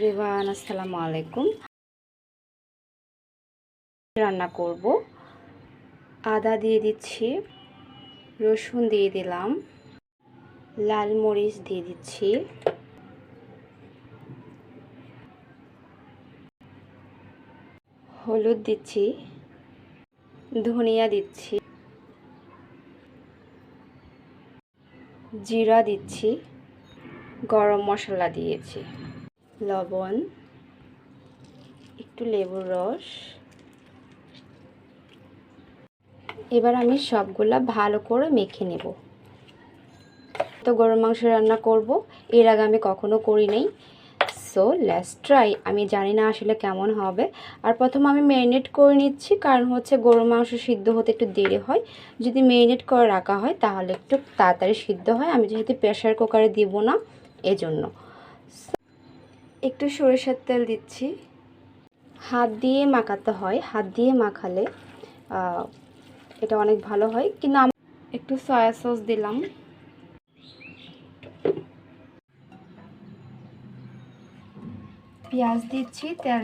Everyone, আসসালামু আলাইকুম। রান্না করব। আদা দিয়ে দিচ্ছি, রসুন দিয়ে দিলাম, লাল মরিচ দিয়ে দিচ্ছি। হলুদ দিচ্ছি, ধনিয়া দিচ্ছি, জিরা দিচ্ছি, গরম মশলা দিয়েছি। লবণ, একটু লেবুর রস। এবার আমি সবগুলা ভালো করে মেখে নেব। তো গরুর মাংস রান্না করব। এর আগে আমি কখনো করি নাই। সো লেটস ট্রাই আমি জানি না আসলে কেমন হবে। আর প্রথম আমি ম্যারিনেট করে নিচ্ছি। কারণ হচ্ছে গরুর মাংস সিদ্ধ হতে একটু দেরি হয়। যদি ম্যারিনেট করে রাখা হয়, তাহলে একটু তাড়াতাড়ি সিদ্ধ হয়। আমি যেহেতু প্রেশার কুকারে দিব না, এজন্য। একটু সরিষার তেল দিচ্ছি। হাত দিয়ে মাখাতে হয়, হাত দিয়ে মাখালে এটা অনেক ভালো হয়। কিন্তু একটু সয়া সস দিলাম। পেঁয়াজ দিচ্ছি, তেল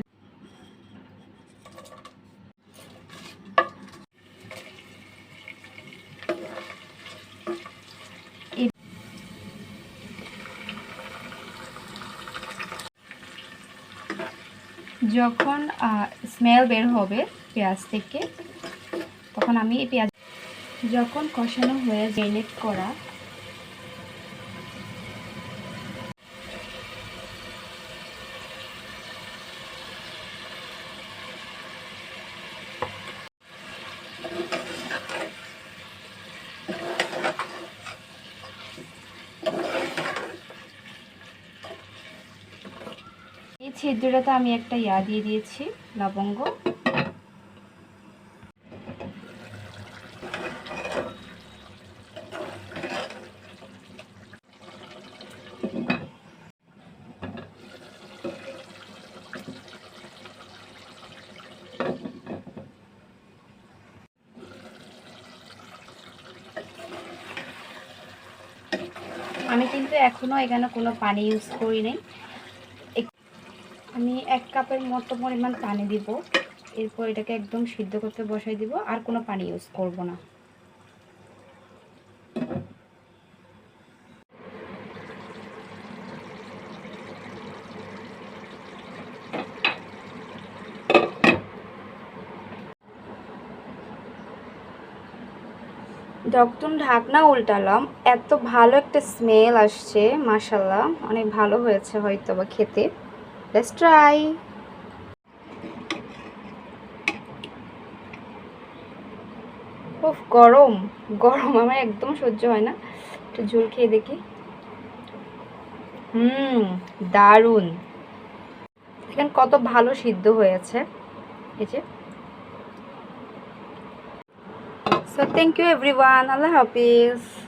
যখন স্মেল বের হবে পেঁয়াজ থেকে, তখন আমি এই পেঁয়াজ, যখন কষানো হয়ে জেনেট করা ছিদ্রটাতে আমি একটা ইয়া দিয়ে দিয়েছি, লবঙ্গ। আমি কিন্তু এখনও এখানে কোনো পানি ইউজ করি নাই। আমি এক কাপের মতো পরিমাণ পানি দিব। এরপর এটাকে একদম সিদ্ধ করতে বসাই দিব, আর কোনো পানি ইউজ করব না। যখন ঢাকনা উল্টালাম, এত ভালো একটা স্মেল আসছে মাসাল্লাহ অনেক ভালো হয়েছে হয়তো বা খেতে। ট্রাই খুব গরম গরম, আমার একদম সহ্য হয় না। একটু ঝোল খেয়ে দেখি। হুম, দারুণ। দেখেন কত ভালো সিদ্ধ হয়েছে। এই যে। So thank you everyone Allah Hafiz.